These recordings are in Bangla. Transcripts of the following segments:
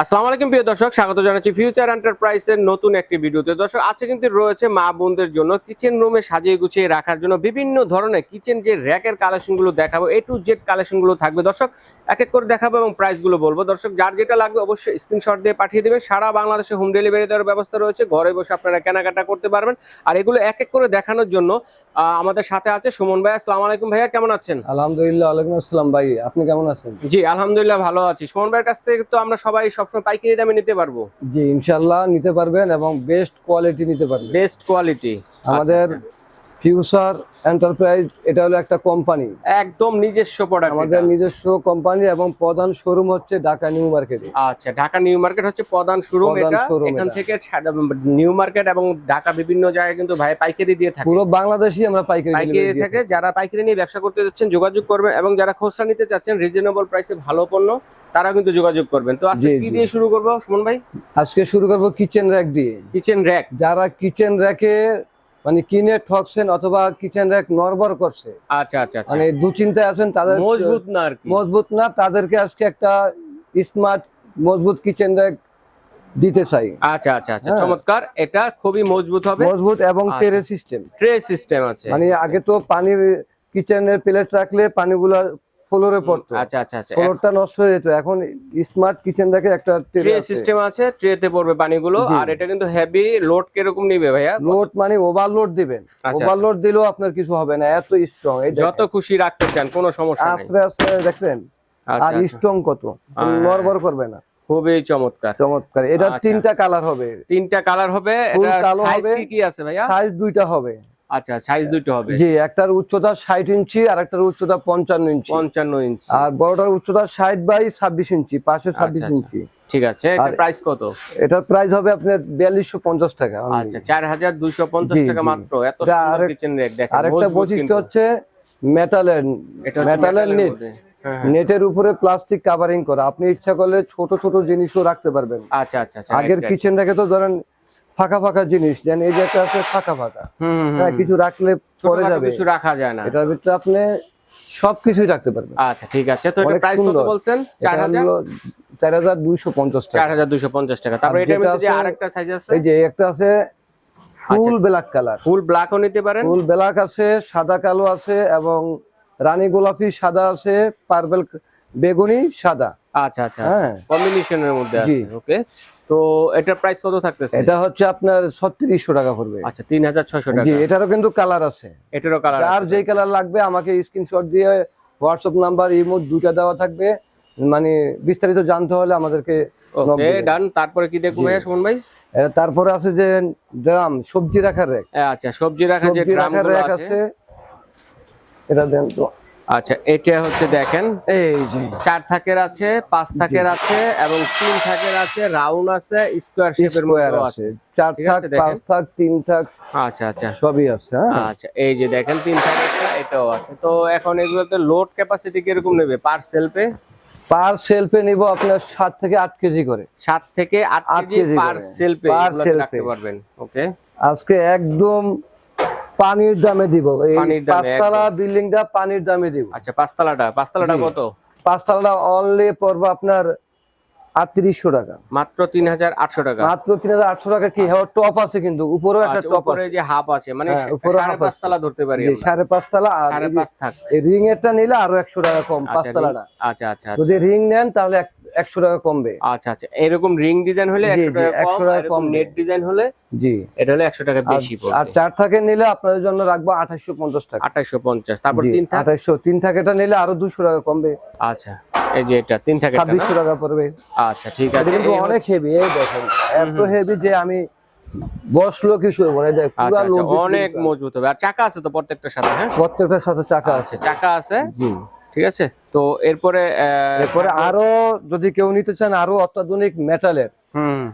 আসসালামু আলাইকুম প্রিয় দর্শক, স্বাগত জানাচ্ছি ফিউচার এন্টারপ্রাইজের নতুন একটি ভিডিওতে। দর্শক, আজকে কিন্তু রয়েছে মা বোনদের জন্য কিচেন রুমে সাজিয়ে গুছিয়ে রাখার জন্য বিভিন্ন ধরনের কিচেন যে র্যাকের কালেকশনগুলো দেখাবো এ টু জেড কালেকশনগুলো থাকবে। দর্শক, এক এক করে দেখাবো এবং প্রাইসগুলো বলব। দর্শক, যার যেটা লাগবে অবশ্যই স্ক্রিনশট দিয়ে পাঠিয়ে দেবেন। সারা বাংলাদেশে হোম ডেলিভারি দেওয়ার ব্যবস্থা রয়েছে। ঘরে বসে আপনারা কেনাকাটা করতে পারবেন। আর এগুলো এক এক করে দেখানোর জন্য আমাদের সাথে আছে সুমন ভাই। আসসালাম আলাইকুম ভাইয়া কেমন আছেন? আলহামদুলিল্লাহ ওয়ালাইকুম আসসালাম ভাই। আপনি কেমন আছেন? জি আলহামদুলিল্লাহ ভালো আছি। সুমন ভাইয়ের কাছ থেকে তো আমরা সবাই সবসময় পাইকারি দামে নিতে পারব। জি ইনশাআল্লাহ নিতে পারবেন এবং বেস্ট কোয়ালিটি নিতে পারবেন। বেস্ট কোয়ালিটি আমাদের ফিউচার এন্টারপ্রাইজ এটা হলো একটা কোম্পানি একদম নিজস্ব প্রোডাক্ট আমাদের নিজস্ব কোম্পানি এবং প্রধান শোরুম হচ্ছে ঢাকা নিউ মার্কেটে আচ্ছা ঢাকা নিউ মার্কেট হচ্ছে প্রধান শোরুম এটা। এখান থেকে নিউ মার্কেট এবং ঢাকা বিভিন্ন জায়গায় কিন্তু ভাই পাইকারি দিয়ে থাকে। পুরো বাংলাদেশই আমরা পাইকারি পাইকারি থেকে যারা পাইকারি নিয়ে ব্যবসা করতে যাচ্ছেন যোগাযোগ করবেন এবং যারা খুচরা নিতে চাচ্ছেন রিজনেবল প্রাইসে ভালো পণ্য তারা কিন্তু যোগাযোগ করবেন। তো আজকে কি দিয়ে শুরু করব সুমন ভাই? আজকে শুরু করব কিচেন র্যাক দিয়ে। কিচেন র্যাক যারা কিচেন র্যাকে মানে কিনে ঠকছেন অথবা কিচেন র্যাক নরবর করছে। আচ্ছা আচ্ছা আচ্ছা। মানে দুশ্চিন্তায় আছেন তাদের মজবুত না আর কি। মজবুত না তাদেরকে আজকে একটা স্মার্ট মজবুত কিচেন র্যাক দিতে চাই। আচ্ছা আচ্ছা আচ্ছা হ্যাঁ। চমৎকার। এটা খুবই মজবুত হবে। মজবুত এবং আচ্ছা। টেরে সিস্টেম। ট্রে সিস্টেম আছে। মানে আগে তো পানির কিচেনের প্লেট রাখলে পানিগুলো ফ্লোরে পড়তো। আচ্ছা আচ্ছা আচ্ছা। ফ্লোরটা নষ্ট হয়ে যেত। এখন স্মার্ট কিচেন দেখে একটা ট্রে সিস্টেম আছে। ট্রেতে পড়বে পানিগুলো। আর এটা কিন্তু হেভি লোড কীরকম নিবে ভাইয়া? লোড মানে ওভারলোড দিবেন। আচ্ছা। ওভারলোড দিলেও আপনার কিছু হবে না এত স্ট্রং এই যত খুশি রাখতে চান কোনো সমস্যা নেই। আস্তে আস্তে দেখলেন আচ্ছা, আর আচ্ছা। স্ট্রং কত। নরবর করবে না। খুবই চমৎকার। চমৎকার। এটা আচ্ছা। তিনটা কালার হবে। তিনটা কালার হবে। এটা সাইজ। কি কি আছে ভাইয়া? সাইজ দুইটা হবে। আচ্ছা সাইজ দুটো হবে। জি একটার উচ্চতা ষাট ইঞ্চি আর একটার উচ্চতা পঞ্চান্ন ইঞ্চি। পঞ্চান্ন ইঞ্চি। আর বড়টার উচ্চতা ষাট বাই ছাব্বিশ ইঞ্চি পাশে ছাব্বিশ আচ্ছা। ইঞ্চি। ঠিক আছে এটা প্রাইস কত? এটার প্রাইস হবে আপনার বিয়াল্লিশশো পঞ্চাশ টাকা। আচ্ছা টাকা মাত্র এত এটা সুন্দর কিচেন রেট দেখেন আরেকটা বৈশিষ্ট্য হচ্ছে মেটালের এটা মেটালের নেট মধ্যে। হ্যাঁ, হ্যাঁ। নেটের উপরে প্লাস্টিক কাভারিং করা। আপনি ইচ্ছা করলে ছোট ছোট জিনিসও রাখতে পারবেন। আচ্ছা আচ্ছা আচ্ছা আগের তো ধরেন ফাঁকা ফাঁকা জিনিস যেন এই যে একটা আছে ফাঁকা ফাঁকা। হ্যাঁ কিছু রাখলে পরে যাবে। কিছু রাখা যায় না। এটার ভিতরে আপনি সবকিছুই রাখতে পারবেন। আচ্ছা ঠিক আছে। তো এটা প্রাইস কত বলছেন? চার এটা হাজার? হলো চার হাজার দুইশো পঞ্চাশ চার টাকা হাজার দুইশো পঞ্চাশ টাকা। তারপরে এটার মধ্যে যে আরেকটা সাইজ আছে? এই যে একটা আছে ফুল ব্ল্যাক কালার। ফুল ব্ল্যাকও নিতে পারেন। ফুল ব্ল্যাক আছে সাদা কালো আছে এবং রানী গোলাপি সাদা আছে পার্পল বেগুনি সাদা। আচ্ছা আচ্ছা হ্যাঁ। কম্বিনেশনের মধ্যে আছে ওকে তো এটার প্রাইস কত থাকতেছে? এটা হচ্ছে আপনার ছত্রিশশো টাকা পড়বে। আচ্ছা তিন হাজার ছয়শো টাকা। জি এটারও কিন্তু কালার আছে। এটারও কালার আর যেই কালার লাগবে আমাকে স্ক্রিনশট দিয়ে হোয়াটসঅ্যাপ নাম্বার ইমো দুইটা দেওয়া থাকবে। মানে বিস্তারিত জানতে হলে আমাদেরকে ওকে ডান তারপরে কি দেখব জি। ভাইয়া সুমন ভাই? তারপরে আছে যে ড্রাম সবজি রাখার র্যাক আচ্ছা সবজি রাখার যে আছে। আছে। এটা দেন তো। আচ্ছা এটা হচ্ছে দেখেন। এই যে। চার থাকের আছে পাঁচ থাকের আছে এবং তিন থাকের আছে রাউন্ড আছে স্কোয়ার শেপের মধ্যে আছে। চার থাক পাঁচ থাক তিন থাক আচ্ছা আচ্ছা। সবই আছে হ্যাঁ? আচ্ছা এই যে দেখেন তিন থাকেরটা এটাও আছে। তো এখন এগুলোতে লোড ক্যাপাসিটি কীরকম নেবে পার সেলফে পার সেলফে নিব আপনার সাত থেকে আট কেজি করে। সাত থেকে আট আট কেজি কেজি পার সেলফে রাখতে পারবেন ওকে আজকে একদম পানির দামে দিব। এই পাঁচতলা বিল্ডিংটা পানির দামে দিব। আচ্ছা পাঁচতলাটা পাঁচতলাটা কত? পাঁচতলাটা অনলি পড়বে আপনার আটত্রিশশো টাকা। মাত্র তিন হাজার আটশো টাকা। মাত্র তিন হাজার আটশো টাকা কি? হ্যাঁ টপ আছে কিন্তু উপরেও একটা আচ্ছা, টপ আছে। যে হাফ আছে মানে হ্যাঁ, সাড়ে পাঁচতলা ধরতে পারি সাড়ে পাঁচতলা আর রিং এরটা নিলে আরও একশো টাকা কম আচ্ছা, পাঁচতলাটা। আচ্ছা আচ্ছা আচ্ছা। যদি রিং নেন তাহলে একশো টাকা কমবে। আচ্ছা আচ্ছা। এরকম রিং ডিজাইন হলে একশো টাকা কম নেট ডিজাইন হলে জি। এটা হলে একশো টাকা বেশি আর চার থাকে নিলে আপনাদের জন্য রাখব আঠাশশো পঞ্চাশ টাকা। আঠাইশো পঞ্চাশ। তারপর তিন থাক আঠাশশো তিন থাকেটা নিলে আরও দুশো টাকা কমবে। আচ্ছা এই যে এটা তিন থাকে ছাব্বিশশো টাকা পড়বে। আচ্ছা ঠিক আছে। কিন্তু অনেক হেভি এই দেখেন। এত হেভি যে আমি বসল কি শুরু করে দেখ অনেক মজবুত হবে। আর চাকা আছে তো প্রত্যেকটার সাথে হ্যাঁ? প্রত্যেকটার সাথে চাকা আছে। আচ্ছা চাকা আছে। জি। ঠিক আছে? তো এরপরে এরপরে আরও যদি কেউ নিতে চান আরও অত্যাধুনিক মেটালের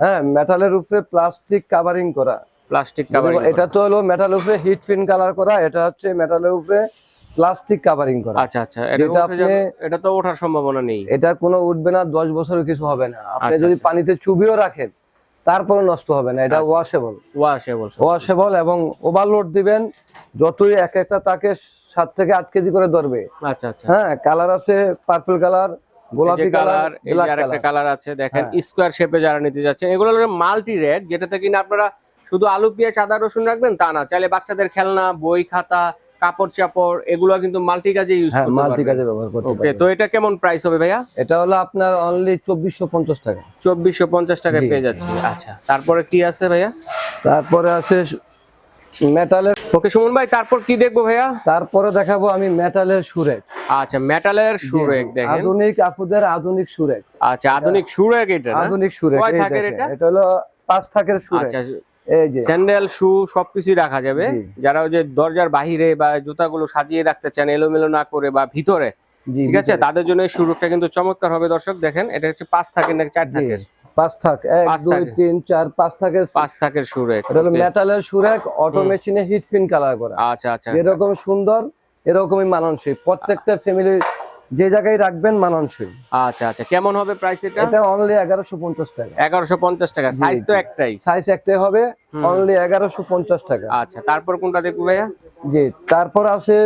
হ্যাঁ মেটালের উপরে প্লাস্টিক কাভারিং করা। প্লাস্টিক কাভারিং এটা তো হলো মেটাল উপরে হিট পিন কালার করা এটা হচ্ছে মেটালের উপরে প্লাস্টিক কাভারিং করা। আচ্ছা আচ্ছা এটা আপনি- এটা তো ওঠার সম্ভাবনা নেই। এটা কোনো উঠবে না দশ বছরের কিছু হবে না। আপনি আচ্ছা, যদি আচ্ছা। পানিতে চুবিও রাখেন তারপরে নষ্ট হবে না এটা ওয়াশেবল ওয়াশেবল ওয়াশেবল এবং ওভারলোড দিবেন যতই এক একটা তাকে সাত থেকে আট কেজি করে ধরবে। আচ্ছা আচ্ছা। হ্যাঁ কালার আছে পার্পল কালার গোলাপি কালার কালার আছে দেখেন। স্কোয়ার শেপে যারা নিতে যাচ্ছেন এগুলো মাল্টি যেটাতে কিনা আপনারা শুধু আলু পেঁয়াজ আদা রসুন রাখবেন তা না। চাইলে বাচ্চাদের খেলনা বই খাতা কাপড় চাপড় এগুলো কিন্তু মাল্টি কাজে ইউজ হ্যাঁ করতে মাল্টি কাজে ব্যবহার করতে ওকে তো এটা কেমন প্রাইস হবে ভাইয়া? এটা হলো আপনার অনলি চব্বিশশো পঞ্চাশ টাকা। চব্বিশশো পঞ্চাশ টাকায় পেয়ে যাচ্ছে। আচ্ছা তারপরে কি আছে ভাইয়া? তারপরে আছে মেটালের ওকে সুমন ভাই তারপর কি দেখব ভাইয়া? তারপরে দেখাবো আমি মেটালের সুরেক আচ্ছা মেটালের সুরেক দেখেন। আধুনিক আপুদের আধুনিক সুরেক আচ্ছা আধুনিক সুরেক এটা আধুনিক সুরেক কয় থাকের এটা? এটা হলো পাঁচ থাকের সুরেক আচ্ছা স্যান্ডেল শু সবকিছুই রাখা যাবে। যারা ওই যে দরজার বাহিরে বা জুতাগুলো সাজিয়ে রাখতে চান এলোমেলো না করে বা ভিতরে ঠিক আছে? তাদের জন্য এই সুরক্ষা কিন্তু চমৎকার হবে। দর্শক দেখেন এটা হচ্ছে পাঁচ থাকের নাকি চার জি, থাকের? পাঁচ থাক এক পাঁচ দুই তিন চার পাঁচ থাকের পাঁচ থাকের সুরেক এটা হলো Okay. মেটালের সুরেক অটো মেশিনে হিট ফিন কালার করা। আচ্ছা আচ্ছা। যেরকম সুন্দর এরকমই মানানসই। প্রত্যেকটা ফ্যামিলি যে জায়গায় রাখবেন মানানসই। আচ্ছা আচ্ছা। কেমন হবে প্রাইস এটা? এটা অনলি এগারোশো পঞ্চাশ টাকা। এগারোশো পঞ্চাশ টাকা। সাইজ তো একটাই। সাইজ একটাই হবে অনলি এগারোশো পঞ্চাশ টাকা। আচ্ছা তারপর কোনটা দেখব ভাইয়া? জি তারপর আছে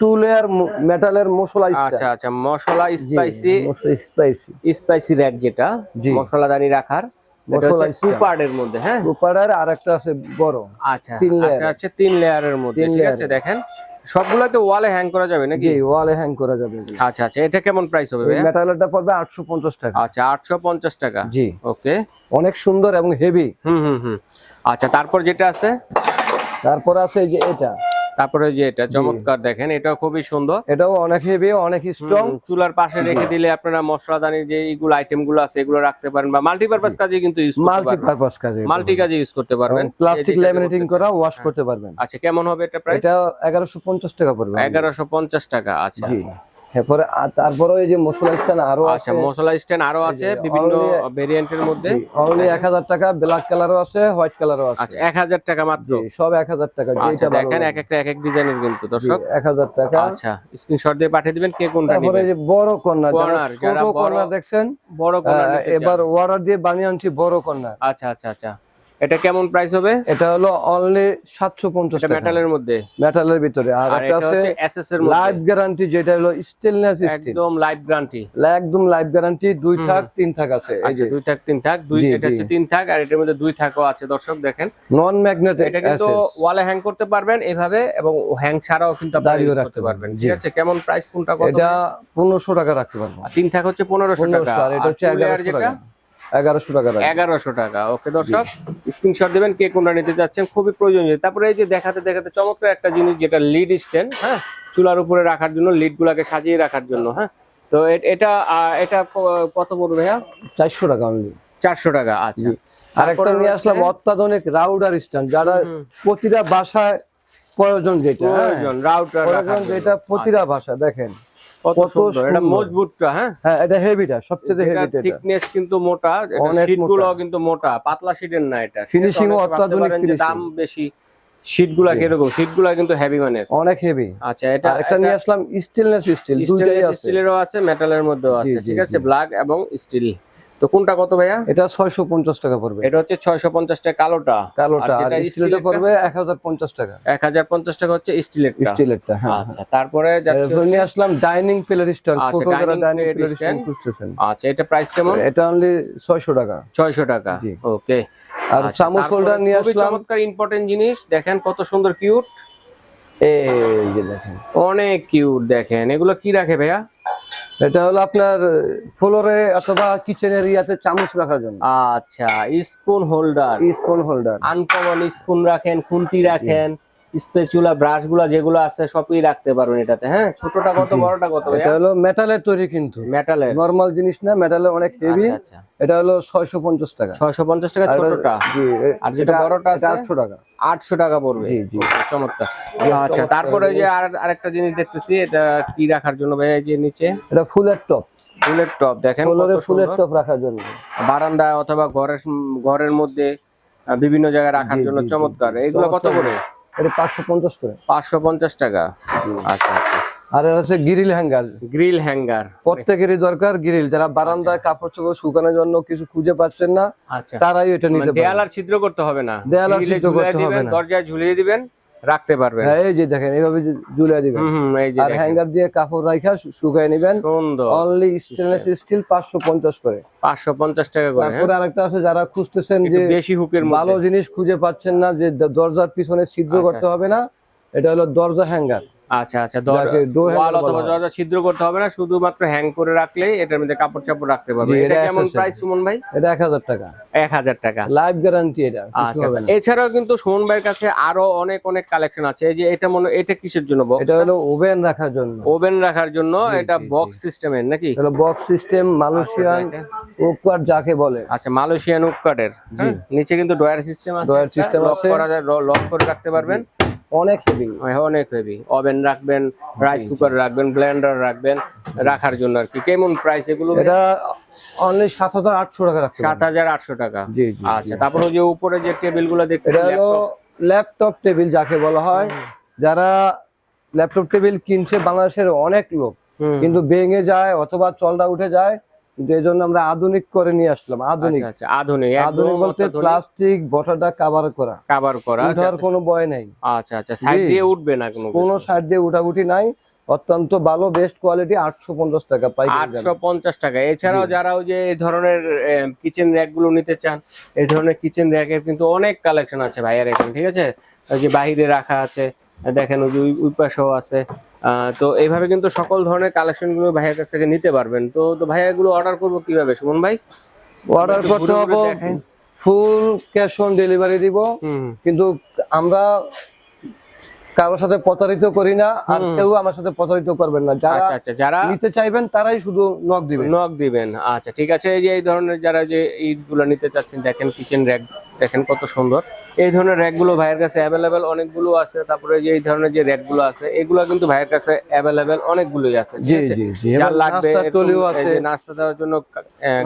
টু লেয়ার মেটালের মশলা আচ্ছা আচ্ছা মশলা স্পাইসি স্পাইসি স্পাইসি র্যাক যেটা। মশলাদানি রাখার। টু পার্টের মধ্যে হ্যাঁ? রূপারের আর একটা আছে বড় আচ্ছা আচ্ছা হচ্ছে তিন লেয়ারের মধ্যে ঠিক আছে দেখেন। সবগুলোতে ওয়ালে হ্যাং করা যাবে নাকি? জি ওয়ালে হ্যাং করা যাবে আচ্ছা আচ্ছা এটা কেমন প্রাইস হবে ভাইয়া? মেটালেরটা পড়বে আটশো পঞ্চাশ টাকা। আচ্ছা আটশো পঞ্চাশ টাকা। জি। ওকে অনেক সুন্দর এবং হেভি হুম হুম হুম। আচ্ছা তারপর যেটা আছে? তারপর আছে এই যে এটা। তারপরে যে এটা চমৎকার দেখেন এটাও খুবই সুন্দর। এটাও অনেক হেভি অনেক স্ট্রং চুলার পাশে রেখে দিলে আপনারা মশলাদানির যে এইগুলো আইটেমগুলো আছে এগুলো রাখতে পারেন বা মাল্টিপারপাস কাজে কিন্তু ইউজ মাল্টিপারপাস মাল্টি পারপাস কাজে মাল্টি কাজে ইউজ করতে পারবেন। প্লাস্টিক ল্যামিনেটিং করা ওয়াশ। করতে পারবেন। আচ্ছা কেমন হবে এটা প্রাইস এটা এগারোশো পঞ্চাশ টাকা পড়বে। এগারোশো পঞ্চাশ টাকা আচ্ছা। জি। এরপরে তারপরে এই যে মশলা স্ট্যান্ড আরও আচ্ছা আছে। মশলা স্ট্যান্ড আরও আছে বিভিন্ন ভেরিয়েন্টের মধ্যে। অনলি এক হাজার টাকা ব্ল্যাক কালারও আছে হোয়াইট কালারও আছে। আচ্ছা এক হাজার টাকা মাত্র? সব এক হাজার টাকা আচ্ছা যেটা ভালো দেখেন এক একটা এক এক ডিজাইনের কিন্তু দর্শক। জি, এক হাজার টাকা। আচ্ছা স্ক্রিনশট দিয়ে পাঠিয়ে দিবেন কে কোনটা তারপরে এই যে বড় কর্নার যারা কর্নার, বড়- কর্নার দেখছেন বড় আহ, এবার অর্ডার দিয়ে বানিয়ে আনছি বড় কর্নার। আচ্ছা আচ্ছা আচ্ছা। এটা কেমন প্রাইস হবে? এটা হলো অনলি সাতশো পঞ্চাশ এটা টাকা। মেটালের মধ্যে? মেটালের ভিতরে। আর একটা এটা আছে হচ্ছে এসএস এর মধ্যে। লাইফ গ্যারান্টি যেটা হলো স্টেনলেস স্টিল একদম লাইফ গ্যারান্টি একদম লাইফ গ্যারান্টি দুই থাক তিন থাক আছে। এই আচ্ছা যে। দুই থাক তিন থাক দুই এটা হচ্ছে তিন থাক আর এটার মধ্যে দুই থাকও আছে। দর্শক দেখেন। নন ম্যাগনেটিক এটা কিন্তু ওয়ালে হ্যাং করতে পারবেন এভাবে এবং হ্যাং ছাড়াও কিন্তু use রাখতে করতে পারবেন। ঠিক আছে? কেমন প্রাইস কোনটা কত? এটা পনেরোশো টাকা রাখতে পারব। তিন থাক হচ্ছে পনেরোশো টাকা। আর এটা হচ্ছে আর two layer এগারোশো যেটা? টাকা। এগারোশো টাকা। এগারোশো টাকা ওকে দর্শক স্ক্রিনশট দিবেন কে কোনটা নিতে চাচ্ছেন খুবই প্রয়োজনীয়। তারপরে এই যে দেখাতে দেখাতে চমৎকার একটা জিনিস যেটা লিড স্ট্যান্ড হ্যাঁ? চুলার উপরে রাখার জন্য লিড গুলাকে সাজিয়ে রাখার জন্য হ্যাঁ? তো এটা এটা কত পড়বে ভাইয়া? চারশো টাকা অনলি চারশো টাকা আচ্ছা। আরেকটা নিয়ে আসলাম অত্যাধুনিক রাউডার স্ট্যান্ড যারা প্রতিটা বাসায় প্রয়োজন যেটা হ্যাঁ? প্রয়োজন রাউটার প্রয়োজন যেটা প্রতিটা ভাষা দেখেন। কত কত সুন্দর এটা মজবুতটা হ্যাঁ? হ্যাঁ এটা হেভিটা সবচেয়ে হেভিটা এটা। থিকনেস কিন্তু মোটা কিন্তু মোটা পাতলা শীটের না এটা। অত্যাধুনিক। দাম বেশি কীরকম? কিন্তু হেভি মানের। অনেক হেভি আচ্ছা এটা একটা নিয়ে আসলাম স্টেনলেস স্টিল দুইটাই আছে। স্টিলেরও আছে মেটালের মধ্যেও আছে। ঠিক আছে ব্ল্যাক এবং স্টিল তো কোনটা কত ভাইয়া? এটা ছয়শো পঞ্চাশ টাকা পড়বে। এটা হচ্ছে ছয়শো পঞ্চাশ টাকা কালোটা। কালোটা আর স্টিলটা পড়বে এক হাজার পঞ্চাশ টাকা। এক হাজার পঞ্চাশ টাকা হচ্ছে স্টিলেরটা। স্টিলেরটা হ্যাঁ আচ্ছা তারপরে যাচ্ছে নিয়ে আসলাম ডাইনিং প্লেয়ার স্ট্যান্ড আচ্ছা, ডাইনিং স্ট্যান্ড আচ্ছা এটা প্রাইস কেমন? এটা অনলি ছয়শো টাকা। ছয়শো টাকা। ওকে। আর চামচ হোল্ডার নিয়ে আসলাম। আচ্ছা, চমৎকার ইম্পর্টেন্ট জিনিস দেখেন কত সুন্দর কিউট এই যে দেখেন। অনেক কিউট দেখেন। এগুলো কি রাখে ভাইয়া? এটা হলো আপনার ফ্লোরে অথবা কিচেনের ইয়াতে চামচ রাখার জন্য। আচ্ছা spoon holder spoon holder uncommon spoon রাখেন খুন্তি রাখেন। স্পেচুলা ব্রাশগুলা যেগুলো আছে সবই রাখতে পারবেন এটাতে। হ্যাঁ ছোটটা কত বড়টা কত এটা হলো মেটালের তৈরি কিন্তু। মেটালের নরমাল জিনিস না মেটালের অনেক হেভি আচ্ছা আচ্ছা। এটা হলো ছয়শো পঞ্চাশ টাকা। ছয়শো পঞ্চাশ টাকা ছোটটা? জি, আর যেটা বড়টা আছে? আটশো টাকা। আটশো টাকা পড়বে? জি, জি। চমৎকার। আচ্ছা তারপরে ওই যে আর আরেকটা জিনিস দেখতেছি এটা কি রাখার জন্য ভাইয়া এই যে নিচে? এটা ফুলের টপ। ফুলের টপ দেখেন ফ্লোরে। টপ রাখার জন্য। বারান্দায় অথবা ঘরের ঘরের মধ্যে বিভিন্ন জায়গায় রাখার জন্য চমৎকার। এগুলো কত করে এটা করে। টাকা। আচ্ছা আর এটা হচ্ছে গ্রিল হ্যাঙ্গার। Grill hanger. প্রত্যেকেরই দরকার গ্রিল। যারা বারান্দায় কাপড় চোপড় শুকানোর জন্য কিছু খুঁজে পাচ্ছেন না আচ্ছা। তারাই এটা নিতে মানে পারে। দেয়াল আর ছিদ্র করতে হবে না। দেয়াল আর ছিদ্র করতে হবে না। দরজায় ঝুলিয়ে দিবেন রাখতে পারবেন। হ্যাঁ, এই যে দেখেন এইভাবে ঝুলে দিবেন। আর হ্যাঙ্গার দিয়ে কাপড় রাখা শুকায় নেবেন। সুন্দর। অনলি স্টেনলেস স্টিল পাঁচশো পঞ্চাশ করে। পাঁচশো পঞ্চাশ টাকা করে হ্যাঁ? তারপরে আরেকটা আছে যারা খুঁজতেছেন যে বেশি হুকের ভালো জিনিস খুঁজে পাচ্ছেন না যে দরজার পিছনে ছিদ্র আচ্ছা, করতে হবে না এটা হলো দরজা হ্যাঙ্গার আচ্ছা আচ্ছা ওয়াল অথবা দরজা ছিদ্র করতে হবে না শুধুমাত্র হ্যাং করে রাখলেই এটার মধ্যে কাপড় চাপড় রাখতে পারবে। এটা কেমন প্রাইস সুমন ভাই? এটা এক হাজার টাকা। এক হাজার টাকা। লাইফ গ্যারান্টি এটা আচ্ছা এছাড়াও কিন্তু সুমন ভাইয়ের কাছে আরও অনেক অনেক কালেকশন আছে। এই যে এটা মনে এটা কিসের জন্য বক্স এটা হলো ওভেন রাখার জন্য। ওভেন রাখার জন্য এটা বক্স সিস্টেমের নাকি? হলো বক্স সিস্টেম মালয়েশিয়ান দেখেন। যাকে বলে। আচ্ছা মালয়েশিয়ান উপকাটের নিচে কিন্তু ডয়ার সিস্টেম আছে system লক আছে। করা যায় লক করে রাখতে পারবেন। অনেক হেভি হ্যাঁ, অনেক হেভি ওভেন রাখবেন রাইস কুকার রাখবেন ব্লেন্ডার রাখবেন রাখার জন্য আর কি। কেমন প্রাইস এগুলো এটা অনলি সাত হাজার আটশো টাকা রাখতে সাত হাজার আটশো টাকা। জি জি আচ্ছা তারপর ওই যে উপরে যে টেবিলগুলো দেখতে এটা হলো ল্যাপটপ টেবিল যাকে বলা হয়। যারা ল্যাপটপ টেবিল কিনছে বাংলাদেশের অনেক লোক। কিন্তু ভেঙে যায় অথবা চলটা উঠে যায় কিন্তু এই জন্য আমরা আধুনিক করে নিয়ে আসলাম আধুনিক। আচ্ছা আচ্ছা আধুনিক। আধুনিক বলতে প্লাস্টিক বটাটা কাভার করা। কভার করা উঠার কোনো ভয় নাই। আচ্ছা আচ্ছা সাইড দিয়ে উঠবে না কোনো কোনো সাইড দিয়ে উঠাউঠি নাই। অত্যন্ত ভালো বেস্ট কোয়ালিটি আটশো পঞ্চাশ টাকা পাই আটশো পঞ্চাশ টাকা। এছাড়াও যারা ওই যে এই ধরনের কিচেন র্যাকগুলো নিতে চান এই ধরনের কিচেন র্যাকের কিন্তু অনেক কালেকশন আছে ভাইয়ার এখানে ঠিক আছে? ওই যে বাহিরে রাখা আছে দেখেন ওই যে ওই- পাশেও আছে। তো এইভাবে কিন্তু সকল ধরনের কালেকশনগুলো ভাইয়ের কাছ থেকে নিতে পারবেন। তো তো ভাইয়া এগুলো অর্ডার করব কীভাবে? সুমন ভাই? অর্ডার করতে হবে। ফুল ক্যাশ অন ডেলিভারি দিব। কিন্তু আমরা কারোর সাথে প্রতারিত করি না আর কেউ আমার সাথে প্রতারিত করবেন না। যারা আচ্ছা আচ্ছা যারা নিতে চাইবেন তারাই শুধু নক দিবেন। নক দিবেন। আচ্ছা ঠিক আছে। এই যে এই ধরনের যারা যে ইটগুলো নিতে চাচ্ছেন দেখেন কিচেন র্যাক দেখেন কত সুন্দর। এই ধরনের র্যাকগুলো ভাইয়ের কাছে অ্যাভেলেবেল অনেকগুলো আছে। তারপরে যে এই ধরনের যে র্যাকগুলো আছে এগুলো কিন্তু ভাইয়ের কাছে অ্যাভেলেবেল অনেকগুলোই আছে জি আছে? জি লাগবে টলিও আছে। নাস্তা দেওয়ার জন্য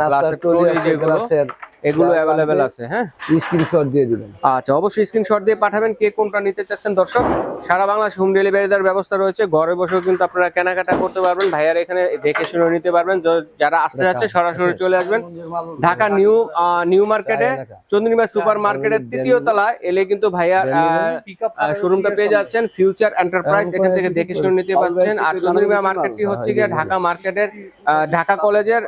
গ্লাসের টলি আছে যেগুলো গ্লাসের। এগুলো অ্যাভেলেবেল আছে হ্যাঁ? স্ক্রিনশট দিয়ে দিবেন। আচ্ছা অবশ্যই স্ক্রিনশট দিয়ে পাঠাবেন কে কোনটা নিতে চাচ্ছেন দর্শক। সারা বাংলাদেশ হোম ডেলিভারি দেওয়ার ব্যবস্থা রয়েছে। ঘরে বসেও কিন্তু আপনারা কেনাকাটা করতে পারবেন। ভাইয়ার এখানে দেখে শুনে নিতে পারবেন। যারা আসতে যাচ্ছে সরাসরি চলে আসবেন। ঢাকা নিউ নিউ মার্কেটে চন্দ্রিমা সুপার মার্কেটের তৃতীয় তলায় এলে কিন্তু ভাইয়া শোরুমটা পেয়ে যাচ্ছেন। ফিউচার এন্টারপ্রাইজ এখান থেকে দেখে শুনে নিতে পারছেন। আর চন্দ্রিমা মার্কেটটি হচ্ছে গিয়ে ঢাকা মার্কেটের ঢাকা কলেজের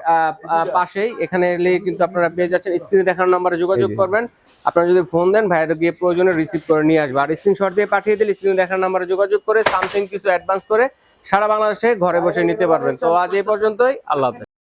পাশেই। এখানে এলে কিন্তু আপনারা পেয়ে যাচ্ছেন স্ক্রিনে দেখানো নম্বরে যোগাযোগ করবেন। আপনারা যদি ফোন দেন ভাইয়ের গিয়ে প্রয়োজনে রিসিভ করে নিয়ে আসবে। আর স্ক্রিনশট দিয়ে পাঠিয়ে দিলে স্ক্রিনে দেখানো নাম্বারে যোগাযোগ করে সামথিং কিছু অ্যাডভান্স করে সারা বাংলাদেশে ঘরে বসে নিতে পারবেন। তো আজ এই পর্যন্তই আল্লাহ হাফেজ।